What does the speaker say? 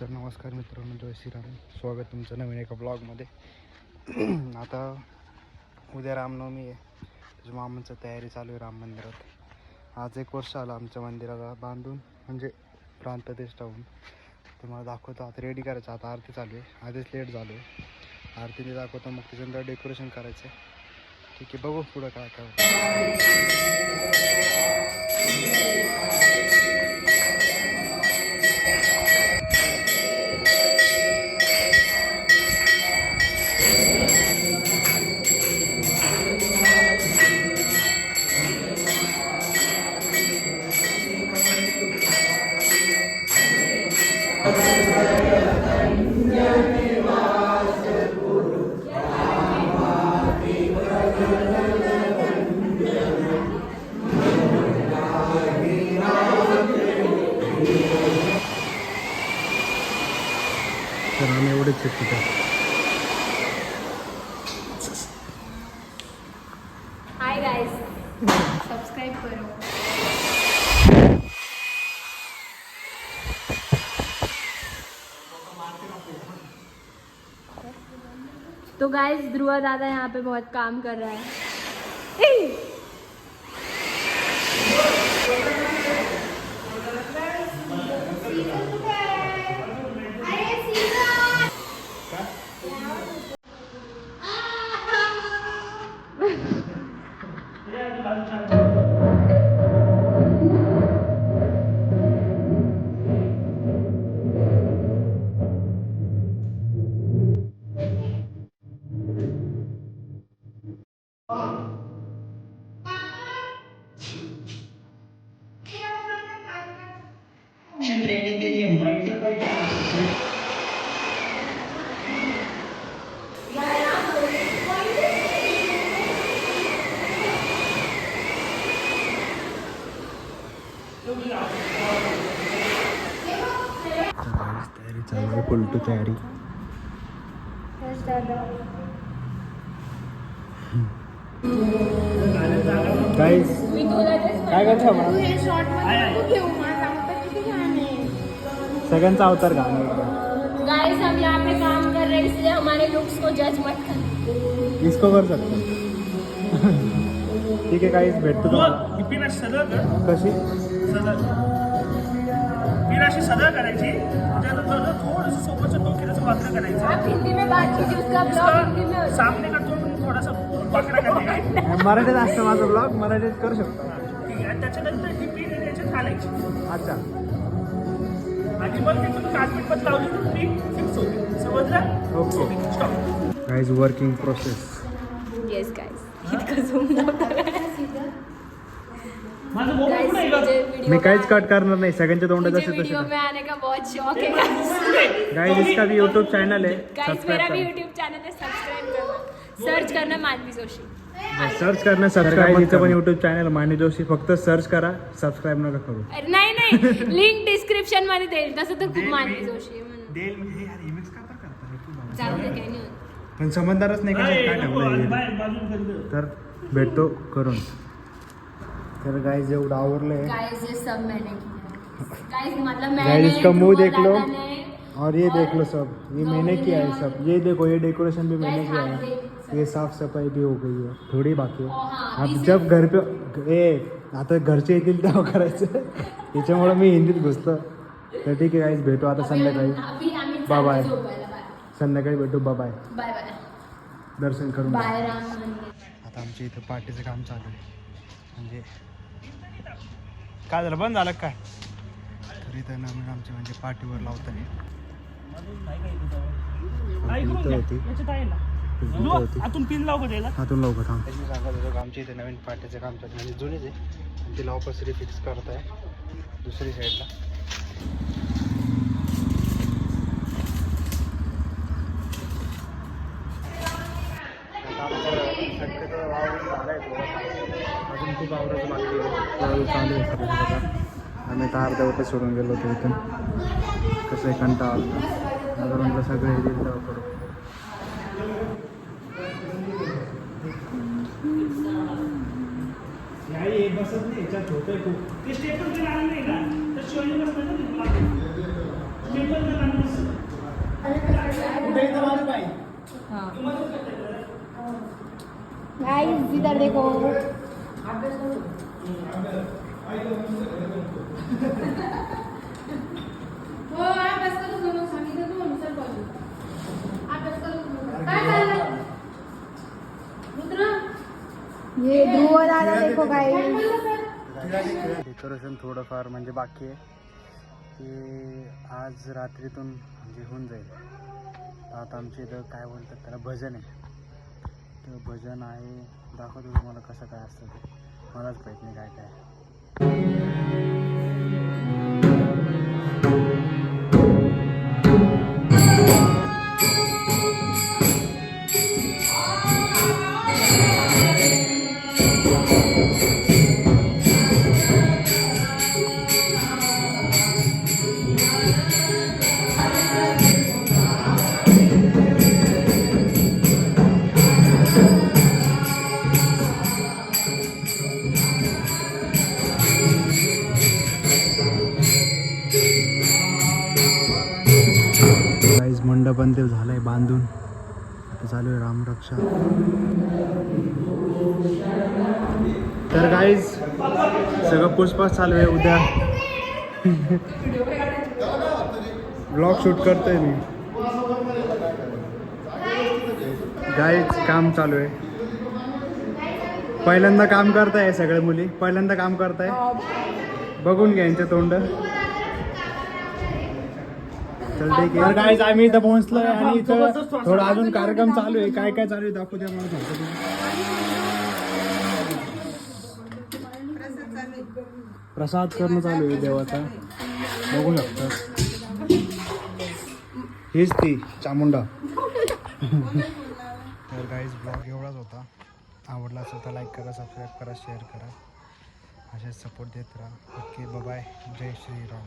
तर नमस्कार मित्रांनो जय श्रीराम. स्वागत तुमचं नवीन एका ब्लॉगमध्ये आता उद्या रामनवमी आहे. त्याच्या मामांचं तयारी चालू आहे राम मंदिरात. आज एक वर्ष आलं आमच्या मंदिराला बांधून म्हणजे प्रांतदेश होऊन ते दाखवतो आता रेडी करायचं आता आरती चालू आहे. आधीच लेट झालो आहे. आरतीने दाखवतो मग त्याच्यानंतर डेकोरेशन करायचं आहे. ठीक आहे बघू पुढं काय काय होतं. तर आम्ही एवढेच आहेत तिथं हाय गाइस सब्सक्राइब करो तो गाइस ध्रुवा दादा यहाँ पे बहुत काम कर रहा है। तयारी चालू आहे फुलटू तयारी. काय करतो हे सगळ्यांचा अवतार घाल गाइस हम यहाँ पे काम कर रहे हैं इसलिए हमारे लुक्स को जज मत इसको कर सकतो ठीक आहे काहीच भेटतो तुम्हाला. कशी? अशी सरळ करायची. त्यानंतर थोडंसं सोबतचं डोक्याचं वाकडं करायचं. आप हिंदी में बात कीजिए उसका ब्लॉग हिंदी में होता है। सामने का तोंड थोडासा करायचा मराठीत असतं माझं ब्लॉग मराठीत करू शकतो. ठीक आहे आणि त्याच्यानंतर ही आहे त्याच्यात घालायची अच्छा. आणि मग ती तुम्ही काटपीट पण लावली तर पिन फिक्स होते. समजलं? Okay. Stop guys working process मी काहीच कट करणार नाही सगळ्यांच्या तोंडात वीडियो तसे में आने का बहुत शौक है गाइस गाईज इसका भी यूट्यूब चॅनल आहे गाइस मेरा भी सबस्क्राईब यूट्यूब चैनल है सब्सक्राइब करना. सर्च करना मानवी जोशी. सर्च हिचं पण यूट्यूब चॅनल माने जोशी फक्त सर्च करा सबस्क्राईब नका करू. अरे नाही नाही. लिंक डिस्क्रिप्शनमध्ये देईल. तसं तर खूप मानवी जोशी यार का करता? जाऊ दे काही नाही. पण समजदारच नाही काय ठेवलं. तर भेटतो करून. तर गाईज एवढं आवरलंय. गाइस ये सब मैंने किया. गाइस मतलब Guys, मैंने इसका मुंह देख लो। और ये देख लो सब. ये मैंने किया है सब. ये देखो ये डेकोरेशन भी मैंने किया है. ये साफ सफाई भी हो गई है. थोड़ी बाकी है. अब जब घर पे ए आता घरचे येतील तेव्हा करायचं. त्याच्यामुळे मी हिंदीत घुसतो तर ठीक आहे काहीच भेटू आता संध्याकाळी हम- अभी आम्ही Bye bye. चाललो झोपायला. बाय संध्याकाळी भेटू. बाय बाय बाय दर्शन करून आता आमच्या इथं पार्टीचं काम चालू आहे. म्हणजे काय झालं? बंद झालं का काय? तर इथं नवीन आमचे म्हणजे पार्टीवर लावत आहे ऐकून घ्या. होती. याच्यात आहे ना. इथं लो, होती. आतून पिन लाव का त्याला? हातून लवकर थांब. मी सांगत होतो का आमच्या इथे नवीन पार्टीचं काम चालू आहे. म्हणजे जुनीच आहे. आणि तिला वापस रिफिक्स करत आहे दुसरी साईडला शक्यतो आहे अजून खूप बाकी आहे. चालू आहे सगळं आम्ही आता अर्ध्यावर सोडून गेलो होतो इथून. कसं आहे कंटाळा आला. म्हटलं सगळे येतील तेव्हा करू नाही बसत नाही याच्यात होतंय खूप. ते आलं नाही ना. तर शिवाजी हो. पाहिजे काय चाललंय रुद्र? ये ध्रुव दादा देखो गाइस डेकोरेशन थोडंफार म्हणजे बाकी आहे. की आज रात्रीतून म्हणजे होऊन जाईल. आता आमच्या इथं काय बोलतात त्याला भजन आहे. इथं भजन आहे. दाखवतो तुम्हाला कसं काय असतं ते. मलाच माहीत नाही काय काय. काहीच मंडपन ते आहे बांधून. आता चालू आहे रामरक्षा तर काहीच सगळं पुष्पास चालू आहे उद्या. ब्लॉग शूट करतोय मी. गाईच काम चालू आहे. पहिल्यांदा काम करताय सगळ्या मुली? पहिल्यांदा काम करताय? बघून घ्या यांचे तोंड. तर गाईज आम्ही इथं पोहोचलोय आणि इथं थोडा अजून कार्यक्रम चालू आहे. काय काय चालू आहे दाखवू द्या मला तुम्ही. प्रसाद करणं चालू आहे देवाचा. बघू शकता. हीच ती चामुंडा. तर गाईज ब्लॉग एवढाच होता. आवडला असेल तर लाईक करा सबस्क्राईब करा शेअर करा. असेच सपोर्ट देत राहा. ओके बाय जय श्रीराम.